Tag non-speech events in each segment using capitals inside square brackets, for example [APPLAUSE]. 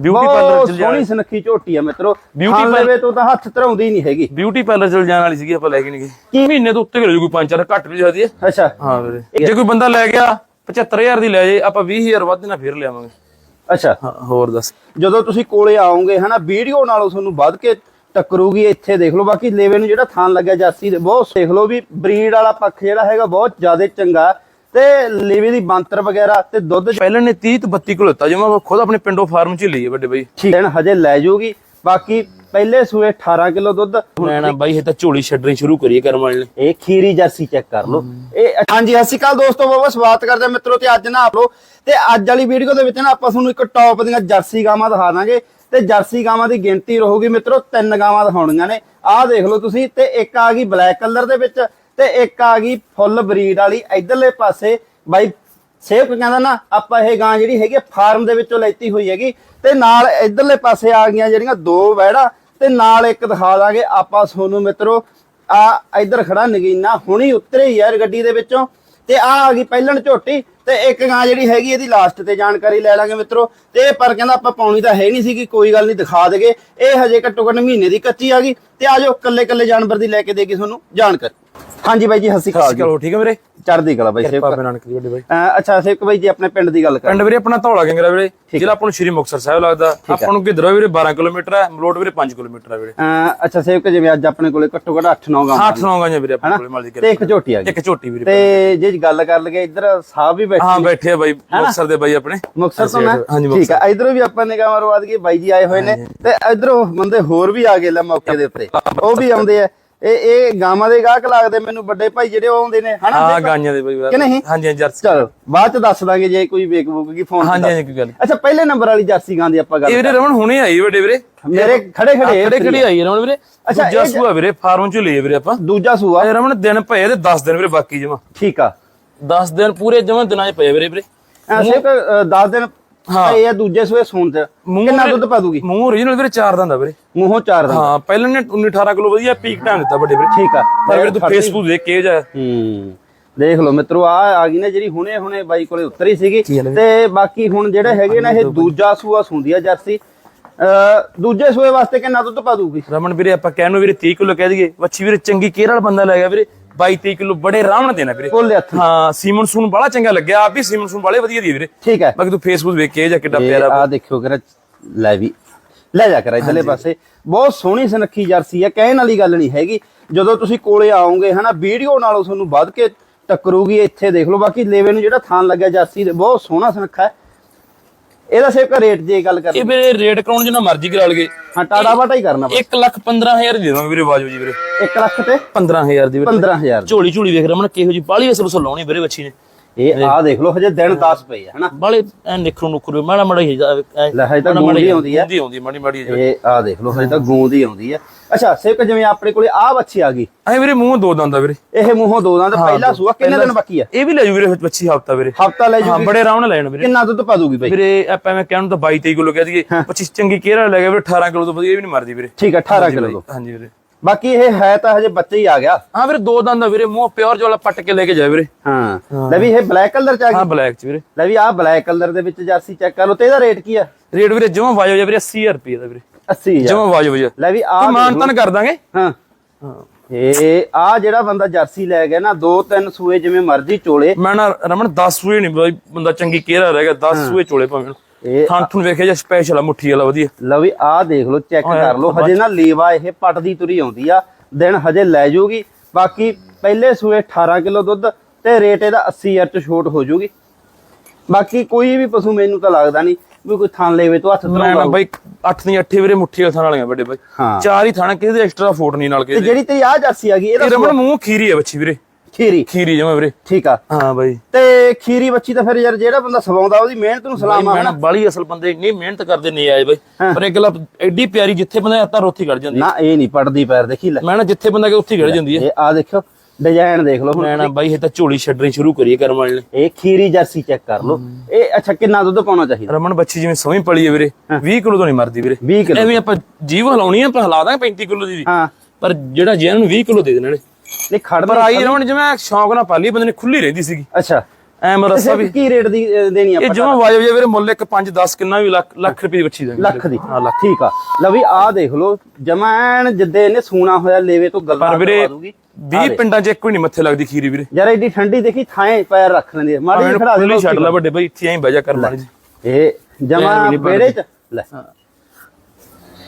Beauty parlour ਚ ਸੋਹਣੀ ਸੁਨੱਖੀ ਝੋਟੀ ਆ ਮਿੱਤਰੋ। Beauty ਖਾਣ parlor- ਲਵੇ ਤੋਂ ਤਾਂ ਹੱਥ ਧਰਾਉਂਦੀ ਨਹੀਂ ਹੈਗੀ। ਬਿਊਟੀ ਪਾਰਲਰ ਚਲ ਜਾਣ ਵਾਲੀ ਸੀਗੀ ਆਪਾਂ ਲੈ ਕੇ ਨਹੀਂ ਗਏ। ਮਹੀਨੇ ਤੋਂ ਉੱਤੇ ਕੋਈ ਪੰਜ ਚਾਰ ਘੱਟ ਵੀ ਜਾਂਦੀ ਹੈ ਅੱਛਾ। ਹਾਂ ਵੀਰੇ। ਜੇ ਕੋਈ ਬੰਦਾ ਲੈ ਗਿਆ 75000 ਦੀ ਲੈ ਜੇ ਆਪਾਂ 20000 ਵੱਧ ਨਾਲ ਫਿਰ ਲਿਆਵਾਂਗੇ। ਅੱਛਾ। ਹਾਂ ਹੋਰ ਦੱਸ। ਜਦੋਂ ਤੁਸੀਂ ਕੋਲੇ ਆਓਗੇ ਹਨਾ ਵੀਡੀਓ ਨਾਲੋਂ ਤੁਹਾਨੂੰ ਵੱਧ ਕੇ ਟੱਕਰੂਗੀ ਇੱਥੇ ਦੇਖ ਲਓ। ਬਾਕੀ ਲੇਵੇ ਨੂੰ ਜਿਹੜਾ ਥਾਨ ਲੱਗਿਆ ਜਾਸੀ ਦੇ ਬਹੁਤ ਦੇਖ ਲਓ ਵੀ ਬਰੀਡ ਵਾਲਾ ਪੱਖ ਜਿਹੜਾ ਹੈਗਾ ਬਹੁਤ ਜ਼ਿਆਦਾ ਚੰਗਾ। ਤੇ ਲੇਵੇ ਦੀ ਬੰਤਰ ਵਗੈਰਾ ਤੇ ਦੁੱਧ ਪਹਿਲਾਂ ਨੇ 30 ਤੋਂ 32 ਕਿਲੋ ਦਿੱਤਾ ਜਿਵੇਂ ਖੁਦ ਆਪਣੇ ਪਿੰਡੋਂ ਫਾਰਮ ਚ ਲਈ ਹੈ ਵੱਡੇ ਬਾਈ। ਠੀਕ। ਹੈ ਹਜੇ ਲੈ ਜਾਊਗੀ ਬਾਕੀ ਪਹਿਲੇ ਸੂਏ 18 ਕਿਲੋ ਦੁੱਧ। ਮੈਂ ਨਾ ਬਾਈ ਇਹ ਤਾਂ ਝੋਲੀ ਛੱਡਣੀ ਸ਼ੁਰੂ ਕਰੀਏ ਕਰਮ ਵਾਲੇ ਨੇ। ਇਹ ਖੀਰੀ ਜਰਸੀ ਚੈੱਕ ਕਰ ਲਓ। ਇਹ ਹਾਂਜੀ ਸਤਿ ਸ਼੍ਰੀ ਅਕਾਲ ਦੋਸਤੋ ਬਹੁਤ ਸਵਾਗਤ ਕਰਦੇ ਮਿੱਤਰੋ ਤੇ ਅੱਜ ਨਾ ਆਪ ਲੋ ਤੇ ਅੱਜ ਵਾਲੀ ਵੀਡੀਓ ਦੇ ਵਿੱਚ ਨਾ ਆਪਾਂ ਤੁਹਾਨੂੰ ਇੱਕ ਟੌਪ ਦੀਆਂ ਜਰਸੀ ਗਾਵਾਂ ਦਿਖਾ ਦਾਂਗੇ। ਤੇ ਜਰਸੀ ਗਾਵਾਂ ਦੀ ਗਿਣਤੀ ਰਹੂਗੀ ਮਿੱਤਰੋ ਤਿੰਨ ਗਾਵਾਂ ਦਿਖਾਉਣੀਆਂ ਨੇ। ਆਹ ਦੇਖ ਲਓ ਤੁਸੀਂ ਤੇ ਇੱਕ ਆ ਗਈ ਬਲੈਕ ਕਲਰ ਦੇ ਵਿੱਚ। ਤੇ ਇੱਕ ਆ ਗਈ ਫੁੱਲ ਬਰੀਡ ਵਾਲੀ, ਇਧਰਲੇ ਪਾਸੇ ਬਾਈ ਸੇਵਕ ਕਹਿੰਦਾ ਨਾ, ਆਪਾਂ ਇਹ ਗਾਂ ਜਿਹੜੀ ਹੈਗੀ ਫਾਰਮ ਦੇ ਵਿੱਚੋਂ ਲੈਤੀ ਹੋਈ ਹੈਗੀ। ਤੇ ਨਾਲ ਇਧਰਲੇ ਪਾਸੇ ਆ ਗਈਆਂ ਜਿਹੜੀਆਂ ਦੋ ਵੈੜਾ, ਤੇ ਨਾਲ ਇੱਕ ਦਿਖਾ ਦਾਂਗੇ ਆਪਾਂ ਸੋਨੂੰ ਮਿੱਤਰੋ। ਆ ਇਧਰ ਖੜਾ ਨਗੀਨਾ, ਹੁਣੀ ਉਤਰੇ ਹੀ ਯਾਰ ਗੱਡੀ ਦੇ ਵਿੱਚੋਂ। ਤੇ ਆ ਆ ਗਈ ਪਹਿਲਣ ਝੋਟੀ ਤੇ ਇੱਕ ਗਾਂ ਜਿਹੜੀ ਹੈਗੀ ਇਹਦੀ ਲਾਸਟ ਤੇ ਜਾਣਕਾਰੀ ਲੈ ਲਾਂਗੇ ਮਿੱਤਰੋ। ਤੇ ਇਹ ਪਰ ਕਹਿੰਦਾ ਆਪਾਂ ਪਾਉਣੀ ਤਾਂ ਹੈ ਨਹੀਂ ਸੀਗੀ, ਕੋਈ ਗੱਲ ਨਹੀਂ, ਦਿਖਾ ਦੇਗੇ। ਇਹ ਹਜੇ ਘੱਟੋ ਘੱਟ ਮਹੀਨੇ ਦੀ ਕੱਚੀ ਆ ਗਈ। ਤੇ ਆਜੋ ਕੱਲੇ ਕੱਲੇ ਜਾਨਵਰ ਦੀ ਲੈ ਕੇ ਦੇਗੀ ਤੁਹਾਨੂੰ ਜਾਣਕਾਰੀ। ਹਾਂਜੀ ਬਾਈ ਜੀ, ਸਤਿ ਸ਼੍ਰੀ ਅਕਾਲ ਜੀ। ਚਲੋ, ਠੀਕ ਹੈ ਵੀਰੇ। ਚੜ੍ਹਦੀ ਕਲਾ ਬਾਈ ਸੇਵਕ ਬਾਬੇ ਨਾਨਕ ਦੀ ਵੱਡੇ ਬਾਈ। ਅੱਛਾ ਸੇਵਕ ਬਾਈ ਜੀ ਆਪਣੇ ਪਿੰਡ ਦੀ ਗੱਲ ਕਰ। ਪਿੰਡ ਵੀਰੇ ਆਪਣਾ ਧੌਲਾ ਗੰਗਰਾ ਵੀਰੇ। ਜ਼ਿਲ੍ਹਾ ਆਪਾਂ ਨੂੰ ਸ਼੍ਰੀ ਮੁਕਤਸਰ ਸਾਹਿਬ ਲੱਗਦਾ। ਆਪਾਂ ਨੂੰ ਗਿੱਦਰਾ ਵੀਰੇ 12 ਕਿਲੋਮੀਟਰ ਹੈ ਮਲੋਟ ਵੀਰੇ 5 ਕਿਲੋਮੀਟਰ ਹੈ ਵੀਰੇ। ਅੱਛਾ ਸੇਵਕ ਜਿਵੇਂ ਅੱਜ ਆਪਣੇ ਕੋਲੇ ਘੱਟੋ ਘੱਟ 8-9 ਗਾਂ 8 9 ਗਾਂ ਵੀਰੇ ਆਪਣੇ ਕੋਲੇ ਮਾਲੀ ਤੇ ਇੱਕ ਝੋਟੀ ਆ ਗਈ। ਇੱਕ ਝੋਟੀ ਵੀਰੇ ਤੇ ਜੇ ਗੱਲ ਕਰ ਲਈਏ ਇੱਧਰ ਸਾਹਿਬ ਵੀ ਬੈਠੇ ਹਾਂ ਬੈਠੇ ਆ ਬਾਈ ਮੁਕਤਸਰ ਦੇ ਬਾਈ ਆਪਣੇ। ਮੁਕਤਸਰ ਤੋਂ ਨਾ? ਹਾਂਜੀ, ਠੀਕ ਆ। ਇਧਰੋਂ ਵੀ ਆਪਾਂ ਨਿਗਾਹ ਮਾਰਵਾ ਦਈਏ ਬਾਈ ਜੀ ਆਏ ਹੋਏ ਨੇ। ਤੇ ਇਧਰੋਂ ਬੰਦੇ ਹੋਰ ਵੀ ਆ ਗਏ ਲੈ ਮੌਕੇ ਦੇ ਉੱਤੇ। ਉਹ ਵੀ ਆਉਂਦੇ ਆ। ਇਹ ਇਹ ਗਾਵਾਂ ਦੇ ਗਾਹਕ ਲੱਗਦੇ ਮੈਨੂੰ ਵੱਡੇ ਭਾਈ ਜਿਹੜੇ ਉਹ ਆਉਂਦੇ ਨੇ ਹਨਾ? ਹਾਂ ਗਾਈਆਂ ਦੇ ਬਾਈ ਕਿ ਨਹੀਂ? ਹਾਂਜੀ ਜਰਸੀ। ਚਲੋ ਬਾਅਦ ਚ ਦੱਸ ਦਾਂਗੇ ਜੇ ਕੋਈ ਵੇਕ ਬੁੱਕ ਕੀ ਫੋਨ ਹਾਂਜੀ ਹਾਂਜੀ ਕੋਈ ਗੱਲ। ਅੱਛਾ ਪਹਿਲੇ ਨੰਬਰ ਵਾਲੀ ਜਰਸੀ ਗਾਂ ਦੀ ਆਪਾਂ ਇਹ ਗੱਲ ਵੀਰੇ ਰਮਨ ਹੁਣੇ ਆਈ ਵੱਡੇ ਵੀਰੇ। ਮੇਰੇ ਖੜੇ ਖੜੇ ਖੜੇ ਖੜੇ ਆਈ ਰਮਨ ਵੀਰੇ। ਅੱਛਾ, ਦੂਜਾ ਇਹ- ਸੂਆ ਵੀਰੇ ਫਾਰਮ ਚੋਂ ਲਈ ਵੀਰੇ ਆਪਾਂ। ਦੂਜਾ ਸੂਆ। ਇਹ ਰਮਨ ਦਿਨ ਪਏ ਤੇ 10 ਦਿਨ ਵੀਰੇ ਬਾਕੀ ਜਮਾ। ਠੀਕ ਆ। 10 ਦਿਨ ਪੂਰੇ ਜਮਾ ਦਿਨਾਂ 'ਚ ਪਏ ਵੀਰੇ ਵੀਰੇ। ਐਸੇ 10 ਦਿਨ ਹਾਂ। ਇਹ ਆ ਦੂਜੇ ਸੂਏ ਸੂਣ ਤੇ ਕਿੰਨਾ ਦੁੱਧ ਪਾ ਦੂਗੀ? ਮੂੰਹ ਓਰੀਜਨਲ ਵੀਰੇ ਚਾਰ ਦੰਦਾ ਵੀਰੇ। ਮੂੰਹੋਂ ਚਾਰ ਦਾ। ਹਾਂ ਪਹਿਲਾਂ ਨੇ 19 18 ਕਿਲੋ ਵਧੀਆ ਪੀਕ ਢੰਗ ਦਿੱਤਾ ਵੱਡੇ ਵੀਰੇ। ਠੀਕ ਆ। ਪਰ ਵੀਰੇ ਤੂੰ ਫੇਸਬੁੱਕ ਦੇਖ ਕੇ ਜਾ। ਹੂੰ। ਦੇਖ ਲਓ ਮਿੱਤਰੋ ਆ ਆ ਗਈ ਨਾ ਜਿਹੜੀ ਹੁਣੇ ਹੁਣੇ ਬਾਈ ਕੋਲੇ ਉਤਰੀ ਸੀਗੀ? ਤੇ ਬਾਕੀ ਹੁਣ ਜਿਹੜੇ ਹੈਗੇ ਨਾ ਇਹ ਦੂਜਾ ਸੂਆ ਸੁੰਦੀ ਆ ਜਰਸੀ। ਅ ਦੂਜੇ ਸੂਏ ਵਾਸਤੇ ਕਿੰਨਾ ਦੁੱਧ ਪਾ ਦੂਗੀ? ਰਮਨ ਵੀਰੇ ਆਪਾਂ ਕਹਿਣ ਨੂੰ ਵੀਰੇ 30 ਕਿਲੋ ਕਹਿ ਦਈਏ। ਵੱਛੀ ਵੀਰੇ ਚੰਗੀ ਕੇਅਰ ਵਾਲਾ ਬੰਦਾ ਲੈ ਗਿਆ ਵੀਰੇ। 22 23 ਕਿਲੋ ਬੜੇ ਆਰਾਮ ਨਾਲ ਦੇਣਾ ਵੀਰੇ। ਕੋਲੇ ਹੱਥ। ਹਾਂ ਸੀਮਨ ਸੂਨ ਬੜਾ ਚੰਗਾ ਲੱਗਿਆ ਆਪ ਵੀ ਸੀਮਨ ਸੂਨ ਵਾਲੇ ਵਧੀਆ ਦੀ ਵੀਰੇ। ਠੀਕ ਹੈ। ਬਾਕੀ ਤੂੰ ਫੇਸਬੁੱਕ ਵੇਖ ਕੇ ਜਾ ਕਿੱਡਾ ਪਿਆਰਾ ਆ ਦੇਖਿਓ ਕਰਾ ਲੈ ਵੀ ਲੈ ਜਾ ਕਰ ਇਧਰਲੇ ਪਾਸੇ। ਬਹੁਤ ਸੋਹਣੀ ਸੁਨੱਖੀ ਜਰਸੀ ਆ ਕਹਿਣ ਵਾਲੀ ਗੱਲ ਨਹੀਂ ਹੈਗੀ। ਜਦੋਂ ਤੁਸੀਂ ਕੋਲੇ ਆਓਗੇ ਹਨਾ ਵੀਡੀਓ ਨਾਲੋਂ ਤੁਹਾਨੂੰ ਵੱਧ ਕੇ ਟੱਕਰੂਗੀ ਇੱਥੇ ਦੇਖ ਲਓ। ਬਾਕੀ ਲੇਵੇ ਨੂੰ ਜਿਹੜਾ ਥਾਨ ਲੱਗਿਆ ਜਰਸੀ ਬਹੁਤ ਸੋਹਣਾ ਸੁਨੱਖਾ ਹੈ। ਇਹਦਾ ਸਿਰਫ ਰੇਟ ਜੇ ਗੱਲ ਕਰ ਇਹ ਵੀਰੇ ਰੇਟ ਕਰਾਉਣ ਜਿੰਨਾ ਮਰਜ਼ੀ ਕਰਾ ਲਗੇ ਹਾਂ ਟਾੜਾ ਬਾਟਾ ਹੀ ਕਰਨਾ 1 ਲੱਖ 15000 ਦੇ ਦਾਂਗੇ ਵੀਰੇ ਬਾਜੂ ਜੀ ਵੀਰੇ। 1 ਲੱਖ ਤੇ 15000 ਦੀ ਵੀਰੇ। 15000 ਝੋਲੀ ਝੋਲੀ ਵੇਖ ਰਮਨ ਕਿਹੋ ਜੀ ਬਾਲੀ ਅਸਲ ਉਸਲ ਲਾਉਣੀ ਵੀਰੇ ਵੱਛੀ ਨੇ। ਇਹ ਆ ਦੇਖ ਲਓ ਹਜੇ ਦਿਨ 10 ਪਏ ਆ ਹਨਾ? ਬਾਲੇ ਐ ਨਿਖਰੂ ਨੁਖਰੂ ਮਾੜਾ ਮਾੜਾ ਹੀ ਲੈ ਹਜੇ ਤਾਂ ਗੂੰਦੀ ਆਉਂਦੀ ਆ। ਗੂੰਦੀ ਆਉਂਦੀ ਮਾੜੀ ਮਾੜੀ ਜਿਹੀ। ਇਹ ਆ ਦੇਖ ਲਓ ਹਜੇ ਤਾਂ ਗੂੰਦ ਹੀ ਆਉਂਦੀ ਆ। ਅੱਛਾ ਸਿਰਫ ਜਿਵੇਂ ਆਪਣੇ ਕੋਲੇ ਆ ਬੱਚੀ ਆ ਗਈ। ਐ ਵੀਰੇ ਮੂੰਹ ਦੋ ਦੰਦਾ ਵੀਰੇ। ਇਹ ਮੂੰਹੋਂ ਦੋ ਦੰਦ ਪਹਿਲਾ ਸੂਆ ਕਿੰਨੇ ਦਿਨ ਬਾਕੀ ਆ? ਇਹ ਵੀ ਲੈ ਜੂ ਵੀਰੇ ਵੱਛੀ ਹਫਤਾ ਵੀਰੇ। ਹਫਤਾ ਲੈ ਹਾਂ ਜੂਗੀ ਬੜੇ ਆਰਾਮ ਨਾਲ ਲੈਣ ਵੀਰੇ। ਕਿੰਨਾ ਦੁੱਧ ਪਾ ਦੂਗੀ ਬਾਈ? ਵੀਰੇ ਆਪਾਂ ਮੈਂ ਕਹਿਣ ਨੂੰ ਤਾਂ 22 23 ਕਿਲੋ ਕਹਿ ਦਈਏ। 25 ਚੰਗੀ ਵਾਲਾ ਲੈ ਗਿਆ ਵੀਰੇ? 18 ਕਿਲੋ ਤੋਂ ਵਧੀਆ ਵੀ ਨਹੀਂ ਮਰਦੀ ਵੀਰੇ। ਠੀਕ ਆ 18 ਕਿਲੋ ਤੋਂ। ਹਾਂਜੀ ਵੀਰੇ। ਬਾਕੀ ਇਹ ਹੈ ਤਾਂ ਹਜੇ ਬੱਚੇ ਹੀ ਆ ਗਿਆ। ਹਾਂ ਵੀਰੇ ਦੋ ਦੰਦ ਆ ਵੀਰੇ ਮੂੰਹ ਪਿਓਰ ਵਾਲਾ ਪੱਟ ਕੇ ਲੈ ਕੇ ਜਾ ਵੀਰੇ। ਹਾਂ। ਲੈ ਵੀ ਇਹ ਬਲੈਕ ਕਲਰ ਚ ਆ ਹਾਂ ਗਈ ਬਲੈਕ ਚ ਵੀਰੇ। ਲੈ ਵੀ ਆਹ ਬਲੈਕ ਕਲਰ ਦੇ ਵਿੱਚ ਜਰਸੀ ਚੈੱਕ ਕਰ ਲਓ ਤੇ ਇਹਦਾ ਰੇਟ ਕੀ ਆ? ਰੇਟ ਵੀਰੇ ਜਮਾ ਵਾਜੋ ਜਾ ਵੀਰੇ 80000 ਰੁਪਏ ਦਾ ਵੀਰੇ। 80000 ਜਮਾ ਵਾਜੋ ਜਾ ਲੈ ਵੀ ਆ ਮਾਨ ਤਨ ਕਰ ਦਾਂਗੇ? ਹਾਂ। ਹਾਂ। ਇਹ ਆ ਜਿਹੜਾ ਬੰਦਾ ਜਰਸੀ ਲੈ ਗਿਆ ਨਾ ਦੋ ਤਿੰਨ ਸੂਏ ਜਿਵੇਂ ਮਰਜ਼ੀ ਚੋਲੇ। ਮੈਂ ਨਾ ਰਮਨ 10 ਸੂਏ ਨਹੀਂ ਬਾਈ ਬੰਦਾ ਚੰਗੀ ਕੇਅਰ ਰਹਿ ਗਿਆ 10 ਸੂਏ ਚੋਲੇ ਭਾਵੇਂ। ਇਹ ਥਾਂ ਥੁਣ ਵੇਖਿਆ ਜਾਂ ਸਪੈਸ਼ਲ ਆ ਮੁੱਠੀ ਵਾਲਾ ਵਧੀਆ। ਲਓ ਵੀ ਆਹ ਦੇਖ ਲਓ ਚੈੱਕ ਕਰ ਲਓ। ਹਜੇ ਨਾ ਲੇਵਾ ਇਹ ਪੱਟਦੀ ਤੁਰੀ ਆਉਂਦੀ ਆ। ਦਿਨ ਹਜੇ ਲੈ ਜਾਊਗੀ ਬਾਕੀ ਪਹਿਲੇ ਸੂਏ 18 ਕਿਲੋ ਦੁੱਧ ਤੇ ਰੇਟ ਇਹਦਾ 80000 ਚ ਛੋਟ ਹੋ ਜਾਊਗੀ ਬਾਕੀ ਕੋਈ ਵੀ ਪਸ਼ੂ ਮੈਨੂੰ ਤਾਂ ਲੱਗਦਾ ਨਹੀਂ ਵੀ ਕੋਈ ਥਾਂ ਲੇਵੇ ਤੋਂ ਹੱਥ ਨਾ ਧਰਾਉਂਦਾ ਬਾਈ 8 ਨਹੀਂ 8 ਵੀਰੇ ਮੁੱਠੀ ਵਾਲੇ ਥਾਂ ਵਾਲੀਆਂ ਵੱਡੇ ਬਾਈ। ਚਾਰ ਹੀ ਥਾਣਾ ਕਿਸੇ ਦੇ ਐਕਸਟਰਾ ਫੋਟ ਨਹੀਂ ਨਾਲ ਤੇ ਕਿਸੇ ਜਿਹੜੀ ਤੇਰੀ ਆ ਜਰਸੀ ਆ ਗਈ ਇਹਦਾ ਇਹ ਰਮਨ ਮੂੰਹ ਖੀਰੀ ਹੈ ਬੱਚੀ ਵੀਰੇ। ਖੀਰੀ। ਖੀਰੀ ਜਮਾ ਵੀਰੇ। ਠੀਕ ਆ। ਹਾਂ ਬਾਈ। ਤੇ ਖੀਰੀ ਬੱਚੀ ਤਾਂ ਫਿਰ ਯਾਰ ਜਿਹੜਾ ਬੰਦਾ ਸਵਾਉਂਦਾ ਉਹਦੀ ਮਿਹਨਤ ਨੂੰ ਸਲਾਮ ਆ ਮੈਂ ਨਾ ਬਾਲੀ ਅਸਲ ਬੰਦੇ ਇੰਨੀ ਮਿਹਨਤ ਕਰਦੇ ਨਹੀਂ ਆਏ ਬਾਈ। ਪਰ ਇਹ ਗੱਲ ਐਡੀ ਪਿਆਰੀ ਜਿੱਥੇ ਬੰਦਾ ਤਾਂ ਰੋਥੀ ਕੱਢ ਜਾਂਦੀ ਨਾ ਇਹ ਨਹੀਂ ਪੜਦੀ ਪੈਰ ਦੇਖੀ ਲੈ। ਮੈਂ ਨਾ ਜਿੱਥੇ ਬੰਦਾ ਕਿ ਉੱਥੇ ਕੱਢ ਜਾਂਦੀ ਹੈ ਇਹ ਆ ਦੇਖੋ ਡਿਜ਼ਾਈਨ ਦੇਖ ਲਓ ਹੁਣ ਨਾ ਬਾਈ ਇਹ ਤਾਂ ਝੋਲੀ ਛੱਡਣੀ ਸ਼ੁਰੂ ਕਰੀਏ ਕਰਮ ਵਾਲੇ ਨੇ। ਇਹ ਖੀਰੀ ਜਰਸੀ ਚੈੱਕ ਕਰ ਲਓ। ਇਹ ਅੱਛਾ ਕਿੰਨਾ ਦੁੱਧ ਪਾਉਣਾ ਚਾਹੀਦਾ? ਰਮਨ ਬੱਚੀ ਜਿਵੇਂ ਸੋਹਣੀ ਪਲੀ ਹੈ ਵੀਰੇ। 20 ਕਿਲੋ ਤੋਂ ਨਹੀਂ ਮਰਦੀ ਵੀਰੇ। 20 ਕਿਲੋ। ਐਵੇਂ ਆਪਾਂ ਜੀਵ ਹਲਾਉਣੀ ਆ ਆਪਾਂ ਹਲਾ ਦਾਂਗੇ 35 ਕਿਲੋ ਦੀ ਹਾਂ। ਪਰ ਜਿਹੜਾ ਜੈਨ ਨੂੰ 20 ਕਿਲੋ ਦੇ ਦੇਣਾ ਨੇ। ਨਹੀਂ ਖੜ ਪਰ ਆਈ ਰਮਨ ਜਿਵੇਂ ਸ਼ੌਂਕ ਨਾਲ ਪਾਲੀ ਬੰਦੇ ਨੇ ਖੁੱਲੀ ਰਹਿੰਦੀ ਸੀਗੀ। ਅੱਛਾ। ਐ ਮੈਂ ਰੱਸਾ ਵੀ। [LAUGHS] ਕੀ ਰੇਟ ਦੀ ਦੇਣੀ ਇਹ ਆਪਾਂ ਜਮਾ ਵਾਜਬ ਜੇ ਵੀਰੇ ਮੁੱਲ ਇੱਕ 5 10 ਕਿੰਨਾ ਵੀ ਲੱਖ ਲੱਖ ਰੁਪਏ ਬੱਚੀ ਦੇਣੀ ਲੱਖ ਦੀ। ਹਾਂ ਲੱਖ। ਠੀਕ ਆ। ਲਓ ਵੀ ਆਹ ਦੇਖ ਲਓ ਜਮੈਨ ਜਿੱਦੇ ਇਹਨੇ ਸੂਣਾ ਹੋਇਆ ਲੇਵੇ ਤੋਂ ਗੱਲਾਂ ਪਰ ਵੀਰੇ ਕਰਵਾ ਦੂਗੀ। 20 ਪਿੰਡਾਂ 'ਚ ਇੱਕ ਵੀ ਨਹੀਂ ਮੱਥੇ ਲੱਗਦੀ ਖੀਰੀ ਵੀਰੇ। ਯਾਰ ਐਡੀ ਠੰਡੀ ਦੇਖੀ ਥਾਂ ਪੈਰ ਰੱਖ ਲੈਂਦੀ ਆ। ਮਾੜੀ ਖੜਾ ਦੇ ਛੱਡ ਲੈ ਵੱਡੇ ਭਾਈ ਇੱਥੇ ਐਂ ਬਹਿ ਜਾ ਕਰ ਮਾੜੀ ਜੀ ਇਹ ਜਮਾ ਬੇੜੇ ਚ ਲੈ।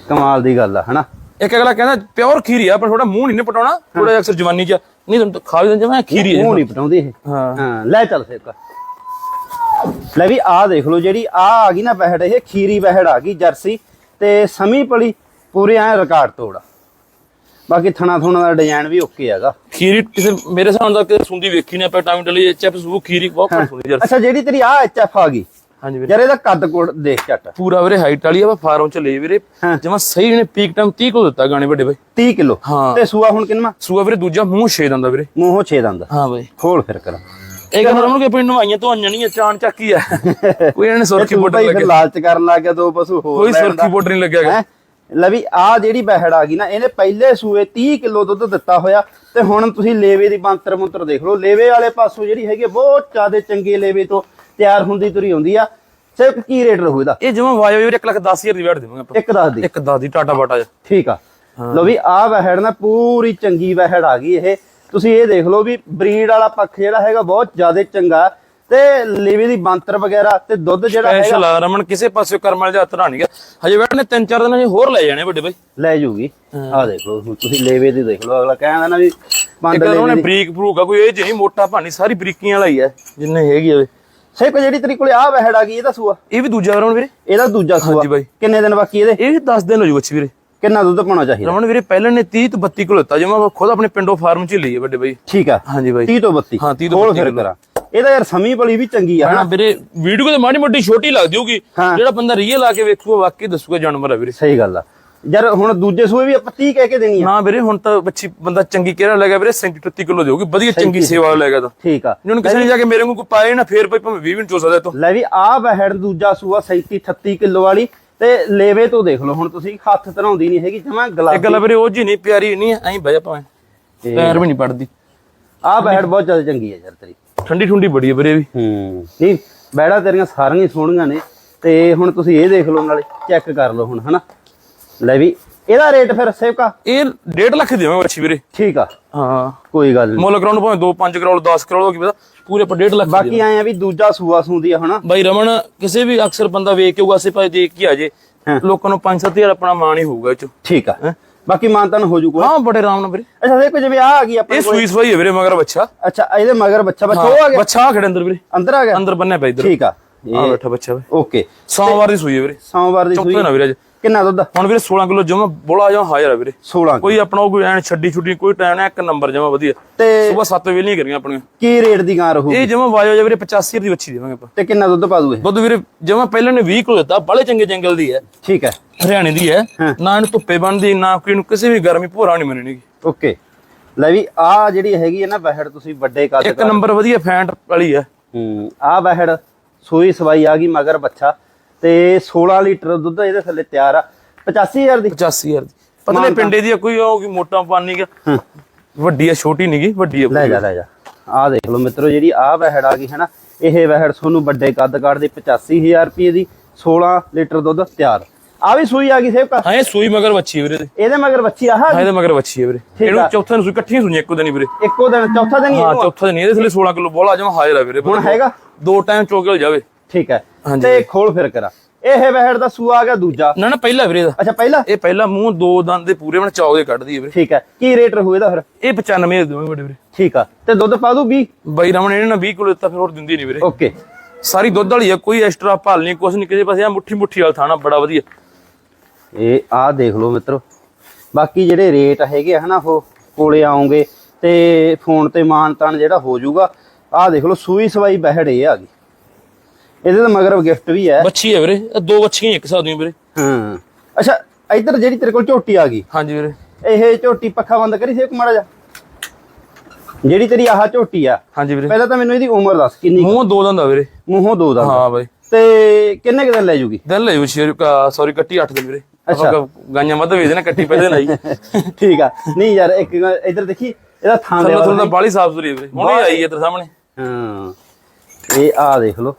ਕਮਾਲ ਦੀ ਗੱਲ ਆ ਹਨਾ? ਇੱਕ ਅਗਲਾ ਕਹਿੰਦਾ ਪਿਓਰ ਖੀਰੀ ਆ ਪਰ ਥੋੜਾ ਮੂੰਹ ਨਹੀਂ ਪਟਾਉਣਾ ਥੋੜਾ ਅਕਸਰ ਜਵਾਨੀ 'ਚ ਨਹੀਂ ਤੁਹਾਨੂੰ ਖਾ ਵੀ ਦਿੰਦੇ ਮੈਂ ਖੀਰੀ ਹੈ ਮੂੰਹ ਨਹੀਂ ਪਟਾਉਂਦੀ ਇਹ। ਹਾਂ। ਲੈ ਚੱਲ ਫੇਰ ਲੈ ਵੀ ਆਹ ਦੇਖ ਲਓ ਜਿਹੜੀ ਆ ਆ ਗਈ ਨਾ ਬਹਿੜ ਇਹ ਖੀਰੀ ਬਹਿੜ ਆ ਗਈ ਜਰਸੀ ਤੇ ਸਮੀ ਪਲੀ ਪੂਰੇ ਐ ਰਿਕਾਰਡ ਤੋੜਾ। ਬਾਕੀ ਥਣਾ ਥੁਣਾ ਦਾ ਡਿਜ਼ਾਈਨ ਵੀ ਓਕੇ ਹੈਗਾ। ਖੀਰੀ ਕਿਸੇ ਮੇਰੇ ਹਿਸਾਬ ਨਾਲ ਕਿ ਸੁੰਦੀ ਵੇਖੀ ਨੇ ਆਪਾਂ ਟਾਈਮ ਡਲੀ ਐਚ ਐਫ ਸੂ ਖੀਰੀ ਬਹੁਤ ਘੱਟ ਸੁਣੀ ਯਾਰ ਅੱਛਾ ਜਿਹੜੀ ਤੇਰੀ ਆ ਐਚਐਫ ਆ ਗਈ ਹਾਂਜੀ ਵੀਰੇ। ਯਾਰ ਇਹਦਾ ਕੱਦ ਕੋੜ ਦੇਖ ਝੱਟ। ਪੂਰਾ ਵੀਰੇ ਹਾਈਟ ਵਾਲੀ ਆ ਫਾਰਮ ਚ ਲਈ ਵੀਰੇ। ਜਮਾ ਸਹੀ ਨੇ ਪੀਕ ਟਾਈਮ 30 ਕੋ ਦਿੱਤਾ ਗਾਣੇ ਵੱਡੇ ਬਾਈ। 30 ਕਿਲੋ। ਹਾਂ। ਤੇ ਸੂਆ ਹੁਣ ਕਿੰਨਾ? ਸੂਆ ਵੀਰੇ ਦੂਜਾ ਮੂੰਹ ਛੇ ਦੰਦਾ ਵੀਰੇ। ਮੂੰਹੋਂ 6 ਦੰਦ। ਹਾਂ ਬਾਈ। ਖੋਲ ਫਿਰ ਕਰ। ਇਹ ਕਹਿੰਦਾ ਉਹਨਾਂ ਨੂੰ ਪਿੰਡ ਨਵਾਈਆਂ ਤੋਂ ਆਈਆਂ ਨਹੀਂ ਚਾਣ ਚੱਕੀ ਆ। [LAUGHS] ਕੋਈ ਇਹਨਾਂ ਨੇ ਸੁਰਖੀ ਬੋਟਰ ਲੱਗਿਆ ਲਾਲਚ ਕਰਨ ਲੱਗ ਗਿਆ ਦੋ ਪਸ਼ੂ ਹੋਰ ਕੋਈ ਸੁਰਖੀ। ਬੋਟਰ ਨਹੀਂ ਲੱਗਿਆ ਗਾ। ਹੈਂ? ਲੈ ਵੀ ਆ ਜਿਹੜੀ ਬਹਿੜ ਆ ਗਈ ਨਾ ਇਹਨੇ ਪਹਿਲੇ ਸੂਏ 30 ਕਿਲੋ ਦੁੱਧ ਦਿੱਤਾ ਹੋਇਆ। ਤੇ ਹੁਣ ਤੁਸੀਂ ਲੇਵੇ ਦੀ ਬੰਤਰ ਮੰਤਰ ਦੇਖ ਲਓ। ਲੇਵੇ ਵਾਲੇ ਪਾਸੋਂ ਜਿਹੜੀ ਹੈਗੀ ਬਹੁਤ ਜ਼ਿਆਦਾ ਚੰਗੇ ਲੇਵੇ ਤੋਂ ਤਿਆਰ ਹੁੰਦੀ ਤੁਰੀ ਆਉਂਦੀ ਆ। ਸਿਰਫ ਕੀ ਰੇਟ ਰਹੂ ਇਹਦਾ? ਇਹ ਜਮਾ ਵਾਜੋ ਵੀਰੇ 1 ਲੱਖ 10 ਹਜ਼ਾਰ ਦੀ ਵੈਟ ਦੇਵਾਂਗੇ ਆਪਾਂ। ਇੱਕ ਦੱਸ ਦੀ। ਇੱਕ 10 ਦੀ ਟਾਟਾ ਬਾਟਾ ਠੀਕ ਆ। ਲਓ ਵੀ ਆ ਵਹਿੜ ਨਾ ਪੂਰੀ ਚੰਗੀ ਵਹਿੜ ਆ ਗਈ ਇਹ। ਤੁਸੀਂ ਇਹ ਦੇਖ ਲਓ ਵੀ ਬਰੀਡ ਵਾਲਾ ਪੱਖ ਜਿਹੜਾ ਹੈਗਾ ਬਹੁਤ ਜ਼ਿਆਦਾ ਚੰਗਾ। ਤੇ ਲੇਵੇ ਦੀ ਬੰਤਰ ਵਗੈਰਾ ਤੇ ਦੁੱਧ ਜਿਹੜਾ ਹੈਗਾ ਸਪੈਸ਼ਲ ਆ ਰਮਨ ਕਿਸੇ ਪਾਸੇ ਕਰਮ ਵਾਲੇ ਦਾ ਹੱਥ ਨਹੀਂ ਹਜੇ ਵੈਟ ਨੇ ਤਿੰਨ ਚਾਰ ਦਿਨ ਹਜੇ ਹੋਰ ਲੈ ਜਾਣੇ ਵੱਡੇ ਬਾਈ। ਲੈ ਜੂਗੀ। ਆ ਦੇਖ ਲਓ ਤੁਸੀਂ ਲੇਵੇ ਦੀ ਦੇਖ ਲਓ ਅਗਲਾ ਕਹਿੰਦਾ ਨਾ ਵੀ ਬੰਦ ਲੇਵੇ ਉਹਨੇ ਬਰੀਕ ਬਰੂਕ ਆ ਕੋਈ ਇਹ ਨਹੀਂ ਮੋਟਾ ਭਾਣੀ ਸਾਰੀ ਬਰੀਕੀਆਂ ਵਾਲਾ ਹੀ ਹੈ ਜਿੰਨੇ ਹੈਗੀ ਆ ਸੇ ਕੋ ਜਿਹੜੀ ਤੇਰੇ ਕੋਲੇ ਆ ਵਹਿੜ ਆ ਗਈ ਇਹਦਾ ਸੂਆ। ਇਹ ਵੀ ਦੂਜਾ ਰਮਨ ਵੀਰੇ। ਇਹਦਾ ਦੂਜਾ ਸੂਆ। ਹਾਂਜੀ ਬਾਈ। ਕਿੰਨੇ ਦਿਨ ਬਾਕੀ ਇਹਦੇ? ਇਹ ਵੀ 10 ਦਿਨ ਹੋ ਜੂ ਬੱਚੀ ਵੀਰੇ। ਕਿੰਨਾ ਦੁੱਧ ਪਾਉਣਾ ਚਾਹੀਦਾ? ਰਮਨ ਵੀਰੇ ਪਹਿਲਾਂ ਨੇ 30 ਤੋਂ 32 ਕਿਲੋ ਦਿੱਤਾ ਜਿਵੇਂ ਖੁਦ ਆਪਣੇ ਪਿੰਡੋਂ ਫਾਰਮ ਚ ਹੀ ਲਈ ਹੈ ਵੱਡੇ ਬਾਈ। ਠੀਕ ਆ। ਹਾਂਜੀ ਬਾਈ। 30 ਤੋਂ 32 ਹਾਂ, 30 ਤੋਂ ਖੋਲ 32 ਫਿਰ ਕਰਾਂ। ਇਹਦਾ ਯਾਰ ਸਮੀ ਬਲੀ ਵੀ ਚੰਗੀ ਆ ਹਨਾ? ਵੀਰੇ ਵੀਡੀਓ ਤੇ ਮਾੜੀ ਮੋਟੀ ਛੋਟੀ ਲੱਗਦੀ ਹੋਊਗੀ। ਹਾਂ। ਜਿਹੜਾ ਬੰਦਾ ਰੀਅਲ ਆ ਕੇ ਵੇਖੂਗਾ ਵਾਕਈ ਦੱਸੂਗਾ ਜਾਨਵਰ ਆ ਵੀਰੇ। ਸਹੀ ਗੱਲ ਆ। ਯਾਰ ਹੁਣ ਦੂਜੇ ਸੂਏ ਵੀ ਆਪਾਂ 30 ਕਹਿ ਕੇ ਦੇਣੀ ਆ। ਹਾਂ ਵੀਰੇ ਹੁਣ ਤਾਂ ਬੱਚੀ ਬੰਦਾ ਚੰਗੀ ਕਿਹੜਾ ਲੈ ਗਿਆ ਵੀਰੇ? 37 38 ਕਿਲੋ ਦੇਊਗੀ ਵਧੀਆ ਚੰਗੀ ਸੇਵਾ ਵਾਲਾ ਲੈ ਗਿਆ ਤਾਂ। ਠੀਕ ਆ। ਜਿਹਨੂੰ ਕਿਸੇ ਨੇ ਜਾ ਕੇ ਮੇਰੇ ਨੂੰ ਕੋਈ ਪਾਏ ਨਾ ਫੇਰ ਭਾਈ ਭਾਵੇਂ 20 ਵੀ ਚੋ ਸਕਦਾ ਇਹ ਤੋਂ। ਲੈ ਵੀ ਆ ਵਹਿੜ ਦੂਜਾ ਸੂਆ 37 38 ਕਿਲੋ ਵਾਲੀ ਤੇ ਲੇਵੇ ਤੋਂ ਦੇਖ ਲਓ। ਹੁਣ ਤੁਸੀਂ ਹੱਥ ਧਰਾਉਂਦੀ ਨਹੀਂ ਹੈਗੀ ਜਮਾ ਇਹ ਗਲਾਬੀ ਗੱਲ ਵੀਰੇ ਉਹ ਜੀ ਨਹੀਂ ਪਿਆਰੀ ਨਹੀਂ ਐਂ ਬਹਿ ਜਾ ਭਾਵੇਂ। ਪੈਰ ਵੀ ਨਹੀਂ ਪੜਦੀ। ਆ ਵਹਿੜ ਬਹੁਤ ਜ਼ਿਆਦਾ ਚੰਗੀ ਆ ਯਾਰ ਤੇਰੀ। ਠੰਡੀ ਠੁੰਡੀ ਬੜੀ ਹੈ ਵੀਰੇ ਇਹ ਵੀ। ਹੂੰ। ਨਹੀਂ ਬੈੜਾ ਤੇਰੀਆਂ ਸਾਰੀਆਂ ਹੀ ਸੋਹਣੀਆਂ ਨੇ ਤੇ ਹੁਣ ਤੁਸੀਂ ਇਹ ਦੇਖ ਲਓ ਨਾਲੇ ਚੈੱਕ ਕਰ ਲਓ ਹੁਣ ਹਨਾ? ਲੈ ਵੀ ਇਹਦਾ ਰੇਟ ਫਿਰ ਸੇਵਕਾ? ਇਹ 1.5 ਲੱਖ ਦੇਵਾਂਗੇ ਬੱਚੀ ਵੀਰੇ। ਠੀਕ ਆ। ਹਾਂ। ਕੋਈ ਗੱਲ ਨਹੀਂ ਮੁੱਲ ਕਰਾਉਣ ਭਾਵੇਂ 2 5 ਕਰੋੜ 10 ਕਰੋੜ ਹੋ ਕੀ ਪਤਾ ਪੂਰੇ ਆਪਾਂ 1.5 ਲੱਖ ਬਾਕੀ ਆਏ ਆ ਵੀ ਦੂਜਾ ਸੂਆ ਸੂੰਦੀ ਆ ਹਨਾ? ਬਾਈ ਰਮਨ ਕਿਸੇ ਵੀ ਅਕਸਰ ਬੰਦਾ ਵੇਖ ਕੇ ਉਗਾਸੇ ਪਾਸੇ ਦੇਖ ਕੇ ਆ ਜੇ। ਲੋਕਾਂ ਨੂੰ 5-7000 ਆਪਣਾ ਮਾਣ ਹੀ ਹੋਊਗਾ ਇਹ ਚ। ਠੀਕ ਆ। ਬਾਕੀ ਮਾਨਤਨ ਹੋ ਜੂ ਕੋਈ ਹਾਂ ਬੜੇ ਆਰਾਮ ਨਾਲ ਵੀਰੇ। ਅੱਛਾ ਦੇਖੋ ਜਿਵੇਂ ਆ ਆ ਗਈ ਆਪਣੇ ਇਹ ਸੂਈ ਸਵਾਈ ਹੈ ਵੀਰੇ ਮਗਰ ਬੱਚਾ। ਅੱਛਾ ਇਹਦੇ ਮਗਰ ਬੱਚਾ ਬੱਚਾ ਉਹ ਆ ਗਿਆ? ਬੱਚਾ ਖੜੇ ਅੰਦਰ ਵੀਰੇ। ਅੰਦਰ ਆ ਗਿਆ? ਅੰਦਰ ਬੰਨਿਆ ਪਿਆ ਇੱਧਰ। ਠੀਕ ਆ। ਆ ਬੈਠਾ ਬੱਚਾ ਓਕੇ। ਸੋਮਵਾਰ ਦੀ ਸੂਈ ਹੈ ਵੀਰੇ। ਸੋਮਵਾਰ ਦੀ ਸੂਈ। ਨਾ ਵੀਰੇ ਅੱਜ। ਕਿੰਨਾ ਦੁੱਧ? ਹੁਣ ਵੀਰੇ 16 ਕਿਲੋ ਜਮਾ ਬੋਲਾ ਜਾਂ ਹਾਜ਼ਰ ਆ ਵੀਰੇ। 16 ਕੋਈ ਆਪਣਾ ਕੋਈ ਐਨ ਛੱਡੀ ਛੁੱਡੀ ਕੋਈ ਟਾਈਮ ਨਾ ਇੱਕ ਨੰਬਰ ਜਮਾ ਵਧੀਆ। ਤੇ ਸਵੇਰ 7 ਵਜੇ ਨਹੀਂ ਕਰੀਆਂ ਆਪਣੀਆਂ। ਕੀ ਰੇਟ ਦੀ ਗਾਂ ਰਹੂ ਇਹ ਜਮਾ ਵਾਜੋ ਜਾ ਵੀਰੇ 85 ਦੀ ਬੱਚੀ ਦੇਵਾਂਗੇ ਆਪਾਂ। ਤੇ ਕਿੰਨਾ ਦੁੱਧ ਪਾ ਦੂ ਇਹ ਦੁੱਧ ਵੀਰੇ ਜਮਾ ਪਹਿਲਾਂ ਨੇ 20 ਕਿਲੋ ਦਿੱਤਾ ਬੜੇ ਚੰਗੇ ਜੰਗਲ ਦੀ ਹੈ। ਠੀਕ ਹੈ। ਹਰਿਆਣੇ ਦੀ ਹੈ। ਹਾਂ। ਨਾ ਇਹਨੂੰ ਧੁੱਪੇ ਬਣਦੀ ਨਾ ਕੋਈ ਨੂੰ ਕਿਸੇ ਵੀ ਗਰਮੀ ਭੋਰਾ ਨਹੀਂ ਮੰਨਣੀ ਓਕੇ। ਲੈ ਵੀ ਆ ਜਿਹੜੀ ਹੈਗੀ ਹੈ ਨਾ ਬਹਿੜ ਤੁਸੀਂ ਵੱਡੇ ਕੱਦ ਇੱਕ ਨੰਬਰ ਵਧੀਆ ਫੈਂਟ ਵਾਲੀ ਹੈ। ਹੂੰ ਆ ਬਹਿੜ ਸੂਈ ਸਵਾਈ ਆ ਗਈ ਮਗਰ ਬੱਚਾ। ਤੇ 16 ਲੀਟਰ ਦੁੱਧ ਇਹਦੇ ਥੱਲੇ ਤਿਆਰ ਆ। 85000 ਦੀ। 85000 ਦੀ। ਪਤਲੇ ਪਿੰਡੇ ਦੀ ਕੋਈ ਕੋਈ ਮੋਟਾ ਪਾਣੀ ਹਾਂ। ਵੱਡੀ ਆ ਛੋਟੀ ਨਹੀਂਗੀ ਵੱਡੀ ਆ ਲੈ ਜਾ ਲੈ ਜਾ। ਆ ਦੇਖ ਲਓ ਮਿੱਤਰੋ ਜਿਹੜੀ ਆ ਵਹਿੜ ਆ ਗਈ ਹੈ ਨਾ ਇਹ ਵਹਿੜ ਤੁਹਾਨੂੰ ਵੱਡੇ ਕੱਦ ਕਾੜ ਦੀ 85000 ਰੁਪਏ ਦੀ 16 ਲੀਟਰ ਦੁੱਧ ਤਿਆਰ। ਆ ਵੀ ਸੂਈ ਆ ਗਈ ਸੇਵਕਾ? ਹਾਂ ਇਹ ਸੂਈ ਮਗਰ ਬੱਚੀ ਹੈ ਵੀਰੇ ਇਹਦੇ। ਮਗਰ ਬੱਚੀ ਆਹ ਹਾਂ ਇਹਦੇ ਮਗਰ ਬੱਚੀ ਹੈ ਵੀਰੇ। ਇਹਨੂੰ। ਚੌਥੇ ਨੂੰ ਸੂਈ ਇਕੱਠੀਆਂ ਇੱਕੋ ਦਿਨ ਹੀ ਵੀਰੇ। ਇੱਕੋ ਦਿਨ ਚੌਥਾ ਦਿਨ ਹੀ ਹਾਂ? ਚੌਥਾ ਦਿਨ ਹੀ, ਇਹਦੇ ਥੱਲੇ 16 ਕਿਲੋ ਬੋਲਾ ਜਮਾ ਹਾਜ਼ਰ ਆ ਵੀਰੇ। ਹੁਣ ਹੈਗਾ? ਦੋ ਟਾਈਮ ਚੋਕੇ ਜਾਵੇ। ਠੀਕ ਹੈ। ਤੇ ਖੋਲ ਫਿਰ ਕਰਾ। ਇਹ ਵਹਿੜ ਦਾ ਸੂਆ ਆ ਗਿਆ ਦੂਜਾ। ਨਾ ਨਾ ਪਹਿਲਾ ਵੀਰੇ ਦਾ। ਅੱਛਾ ਪਹਿਲਾ? ਇਹ ਪਹਿਲਾ ਮੂੰਹ ਦੋ ਦੰਦ ਦੇ ਪੂਰੇ ਬਣ ਚੌਕ ਦੇ ਕੱਢਦੀ ਹੈ ਵੀਰੇ। ਠੀਕ ਹੈ। ਕੀ ਰੇਟ ਰਹੂ ਇਹਦਾ ਫਿਰ? ਇਹ 95 ਦੇ ਦੇਵਾਂਗੇ ਵੱਡੇ ਵੀਰੇ। ਠੀਕ ਆ। ਤੇ ਦੁੱਧ ਪਾ ਦੂ 20 ਬਾਈ ਰਮਨ ਇਹਨੇ ਨਾ 20 ਕਿਲੋ ਦਿੱਤਾ ਫਿਰ ਹੋਰ ਦਿੰਦੀ ਨਹੀਂ ਵੀਰੇ। ਓਕੇ। ਸਾਰੀ ਦੁੱਧ ਵਾਲੀ ਆ ਕੋਈ ਐਕਸਟਰਾ ਭਾਲ ਨਹੀਂ ਕੁਛ ਨਹੀਂ ਕਿਸੇ ਪਾਸੇ ਆ ਮੁੱਠੀ ਮੁੱਠੀ ਵਾਲਾ ਥਾਣਾ ਬੜਾ ਵਧੀਆ। ਇਹ ਆਹ ਦੇਖ ਲਓ ਮਿੱਤਰੋ। ਬਾਕੀ ਜਿਹੜੇ ਰੇਟ ਹੈਗੇ ਆ ਹਨਾ ਉਹ ਕੋਲੇ ਆਉਂਗੇ ਤੇ ਫੋਨ ਤੇ ਮਾਨ ਤਾਨ ਜਿਹੜਾ ਹੋ ਜਾਊਗਾ ਆਹ ਦੇਖ ਲਓ ਸੂਈ ਸਵਾਈ ਬਹਿੜ ਇਹ ਆ ਗਈ। ਇਹਦੇ ਤਾਂ ਮਗਰ ਗਿਫਟ ਵੀ ਹੈ। ਬੱਚੀ ਹੈ ਵੀਰੇ। ਇਹ ਦੋ ਬੱਚੀਆਂ ਹੀ ਇੱਕ ਸਾਥ ਦੀਆਂ ਵੀਰੇ। ਹਾਂ। ਅੱਛਾ ਇੱਧਰ ਜਿਹੜੀ ਤੇਰੇ ਕੋਲ ਝੋਟੀ ਆ ਗਈ। ਹਾਂਜੀ ਵੀਰੇ। ਇਹ ਝੋਟੀ ਪੱਖਾ ਬੰਦ ਕਰੀ ਸੀ ਇੱਕ ਮਾੜਾ ਜਾ ਜਿਹੜੀ ਤੇਰੀ ਆਹ ਝੋਟੀ ਆ। ਹਾਂਜੀ ਵੀਰੇ। ਪਹਿਲਾਂ ਤਾਂ ਮੈਨੂੰ ਇਹਦੀ ਉਮਰ ਦੱਸ ਕਿੰਨੀ ਮੂੰਹ ਦੋ ਦੰਦ ਆ ਵੀਰੇ। ਮੂੰਹੋਂ ਦੋ ਦਾ। ਹਾਂ ਬਾਈ। ਤੇ ਕਿੰਨੇ ਕੁ ਦਿਨ ਲੈ ਜੂਗੀ? ਦਿਨ ਲਈ ਸ਼ੇਰ ਸੌਰੀ ਕੱਟੀ 8 ਦਿਨ ਵੀਰੇ। ਆਪਾਂ ਗਾਈਆਂ ਵੱਧ ਵੇਚਦੇ ਨੇ ਕੱਟੀ ਪਹਿਲੇ ਲਈ। [LAUGHS] ਠੀਕ ਆ। ਨਹੀਂ ਯਾਰ ਇੱਕ ਇੱਧਰ ਦੇਖੀ ਇਹਦਾ ਥਾਂ ਦੇ ਥੱਲੇ ਬਾਲੀ ਸਾਫ਼ ਸੁਰੀ ਵੀਰੇ। ਹੁਣੇ ਆਈ ਹੈ ਤੇਰੇ ਸਾਹਮਣੇ। ਹਾਂ। ਇਹ ਆ ਦੇਖ ਲਓ।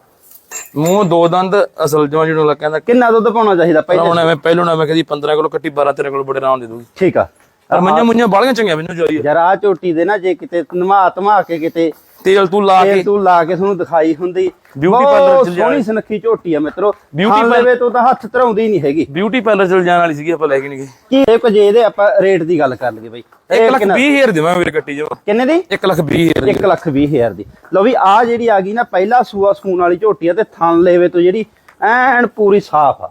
ਮੂੰਹ ਦੋ ਦੰਦ ਅਸਲ ਜਮਾ ਜਿਹਨੂੰ ਲੱਗ ਕਹਿੰਦਾ ਕਿੰਨਾ ਦੁੱਧ ਪਾਉਣਾ ਚਾਹੀਦਾ ਪਹਿਲੇ ਹੁਣ ਐਵੇਂ ਪਹਿਲੋਂ ਨਾ ਮੈਂ ਕਹਦੀ 15 ਕਿਲੋ ਕੱਟੀ 12 13 ਕਿਲੋ ਬੜੇ ਆਰਾਮ ਦੇ ਦੂਗੀ ਠੀਕ ਆ। ਮੰਝਾਂ ਮੁੰਝਾਂ ਬਾਲੀਆਂ ਚੰਗੀਆਂ ਮੈਨੂੰ ਜਾਈ ਯਾਰ ਆ ਝੋਟੀ ਦੇ ਨਾ ਜੇ ਕਿਤੇ ਨਮਾ ਧਮਾ ਕੇ ਕਿਤੇ ਤੇਲ ਤੂੰ ਲਾ ਤੇਲ ਕੇ ਤੂੰ ਲਾ ਕੇ ਤੁਹਾਨੂੰ ਦਿਖਾਈ ਹੁੰਦੀ। ਬਹੁਤ parlor ਚ ਜਾ ਸੋਹਣੀ ਸੁਨੱਖੀ ਝੋਟੀ ਆ ਮਿੱਤਰੋ। ਖਾਣ ਲਵੇ ਤੋਂ ਤਾਂ ਹੱਥ ਧਰਾਉਂਦੀ ਨਹੀਂ ਹੈਗੀ। ਬਿਊਟੀ ਪਾਰਲਰ ਚਲ ਜਾਣ ਵਾਲੀ ਸੀਗੀ ਆਪਾਂ ਲੈ ਕੇ ਨਹੀਂ ਗਏ। ਕੀ ਇਹ ਕੁਝ ਇਹਦੇ ਆਪਾਂ ਰੇਟ ਦੀ ਗੱਲ ਕਰ ਲਈਏ ਬਈ। 1 ਇਹ ਲੱਖ ਕਿੰਨਾ- 20 ਹਜ਼ਾਰ ਦੇਵਾਂ ਮੇਰੇ ਕੱਟੀ ਜਮਾ ਕਿੰਨੇ ਦੀ? 1 ਲੱਖ 20 ਹਜ਼ਾਰ ਦੀ। 1 ਲੱਖ 20 ਹਜ਼ਾਰ ਦੀ। ਲਓ ਵੀ ਆ ਜਿਹੜੀ ਆ ਗਈ ਨਾ ਪਹਿਲਾ ਸੂਆ ਸਕੂਨ ਵਾਲੀ ਝੋਟੀ ਆ ਤੇ ਥਣ ਲੇਵੇ ਤੋਂ ਜਿਹੜੀ ਐਨ ਪੂਰੀ ਸਾਫ਼ ਆ।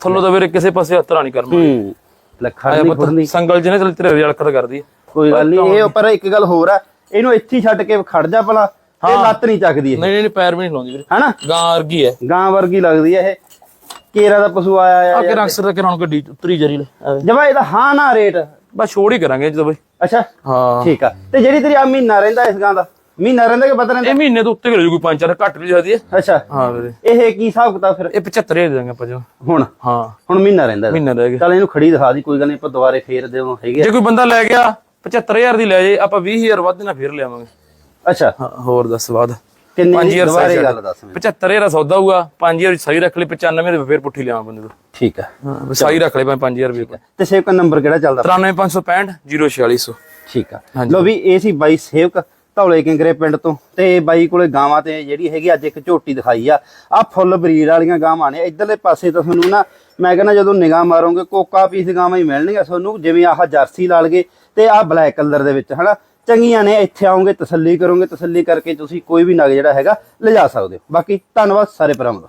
ਥੱਲੋਂ ਤਾਂ ਵੀਰੇ ਕਿਸੇ ਪਾਸੇ ਹੱਥ ਨਹੀਂ ਕਰਨਾ। ਹੂੰ ਲੱਖਾਂ ਨਹੀਂ ਫੁਰਨੀ ਸੰਗਲ ਜਿਹਨੇ ਚਲ ਤੇਰੇ ਰਲਕਤ ਕਰਦੀ ਕੋਈ ਗੱਲ ਨਹੀਂ ਇਹ ਪਰ ਇੱਕ ਗੱਲ ਹੋਰ ਆ। ਇਹਨੂੰ ਇੱਥੇ ਹੀ ਛੱਡ ਕੇ ਖੜ ਜਾ ਭਲਾ ਇਹ ਲੱਤ ਨਹੀਂ ਚੱਕਦੀ ਇਹ। ਨਹੀਂ ਨਹੀਂ ਪੈਰ ਵੀ ਨਹੀਂ ਲਾਉਂਦੀ ਵੀਰੇ। ਹਨਾ? ਗਾਂ ਵਰਗੀ ਹੈ ਗਾਂ ਵਰਗੀ ਲੱਗਦੀ ਆ ਇਹ। ਕੇਰਾ ਦਾ ਪਸ਼ੂ ਆਇਆ ਆ ਕੇ ਤਾਂ। ਕਿਰਾਂ ਗੱਡੀ ਚ ਉਤਰੀ ਜਰੀ ਲੈ ਜਵਾ ਇਹਦਾ ਹਾਂ ਨਾ ਰੇਟ। ਬਸ ਛੋੜ ਹੀ ਕਰਾਂਗੇ ਜਦੋਂ ਬਈ। ਅੱਛਾ? ਹਾਂ। ਠੀਕ ਆ। ਤੇ ਜਿਹੜੀ ਤੇਰੀ ਆ ਮਹੀਨਾ ਰਹਿੰਦਾ ਇਸ ਗਾਂ ਦਾ? ਮਹੀਨਾ ਰਹਿੰਦਾ ਕਿ ਪਤਾ ਰਹਿੰਦਾ? ਇਹ ਮਹੀਨੇ ਤੋਂ ਉੱਤੇ ਕਰੇ ਕੋਈ ਪੰਜ ਚਾਰ ਘੱਟ ਵੀ ਜਾਂਦੀ ਹੈ ਅੱਛਾ। ਹਾਂ ਵੀਰੇ। ਇਹ ਕੀ ਹਿਸਾਬ ਕਿਤਾਬ ਫਿਰ? ਇਹ 75 ਦੇ ਦਾਂਗੇ ਆਪਾਂ ਜੋ ਹੁਣ? ਹਾਂ। ਹੁਣ ਮਹੀਨਾ ਰਹਿੰਦਾ। ਮਹੀਨਾ ਰਹਿ ਗਿਆ। ਚੱਲ ਇਹਨੂੰ ਖੜੀ ਦਿਖਾ ਦੀ ਕੋਈ ਗੱਲ ਨਹੀਂ ਆਪਾਂ ਦੁਬਾਰੇ ਫੇਰ ਦੇਵਾਂ। ਹੈਗੇ। ਜੇ ਕੋਈ ਬੰਦਾ ਲੈ ਗਿਆ 75000 ਦੀ ਲੈ ਜੇ ਆਪਾਂ 20000 ਵੱਧ ਨਾਲ ਫੇਰ ਲਿਆਵਾਂਗੇ। ਅੱਛਾ। ਹਾਂ ਹੋਰ ਦੱਸ ਬਾਅਦ। ਕਿੰਨੇ ਦੀ 5000 ਦੁਬਾਰੇ ਗੱਲ ਦੱਸ ਮੈਨੂੰ। 75000 ਦਾ ਸੌਦਾ ਹੋਊਗਾ 5000 ਸਹੀ ਰੱਖ ਲਈ 95 ਦੇ ਫੇਰ ਪੁੱਠੀ ਲਿਆਵਾਂ ਬੰਦੇ ਤੋਂ। ਠੀਕ ਆ। ਹਾਂ ਸਹੀ ਰੱਖ ਲਈ 5000 ਰੁਪਏ ਤੇ ਸੇਵਕ ਨੰਬਰ ਕਿਹੜਾ ਚੱਲਦਾ? 93565 04600 ਠੀਕ ਆ। ਲੋ ਵੀ ਇਹ ਸੀ ਬਾਈ ਸੇਵਕ ਧੌਲੇ ਕਿੰਗਰੇ ਪਿੰਡ ਤੋਂ। ਤੇ ਬਾਈ ਕੋਲੇ ਗਾਵਾਂ ਤੇ ਜਿਹੜੀ ਹੈਗੀ ਅੱਜ ਇੱਕ ਝੋਟੀ ਦਿਖਾਈ ਆ। ਆ ਫੁੱਲ ਬਰੀਡ ਵਾਲੀਆਂ ਗਾਵਾਂ ਨੇ। ਇਧਰਲੇ ਪਾਸੇ ਤਾਂ ਤੁਹਾਨੂੰ ਨਾ ਮੈਂ ਕਹਿੰਦਾ ਜਦੋਂ ਨਿਗਾਹ ਮਾਰੋਗੇ ਕੋਕਾ ਪੀਸ ਗਾਵਾਂ ਹੀ ਮਿਲਣਗੀਆਂ। ਤੁਹਾਨੂੰ ਜਿਵੇਂ ਆਹ ਜਰਸੀ ਲਾ ਲਗੇ ਤੇ ਆਹ ਬਲੈਕ ਕਲਰ ਦੇ ਵਿੱਚ, ਹਨਾ? ਚੰਗੀਆਂ ਨੇ, ਇੱਥੇ ਆਉਂਗੇ ਤਸੱਲੀ ਕਰੋਗੇ, ਤਸੱਲੀ ਕਰਕੇ ਤੁਸੀਂ ਕੋਈ ਵੀ ਨਗ ਜਿਹੜਾ ਹੈਗਾ, ਲਿਜਾ ਸਕਦੇ ਹੋ। ਬਾਕੀ ਧੰਨਵਾਦ ਸਾਰੇ ਭਰਾਵਾਂ ਦਾ।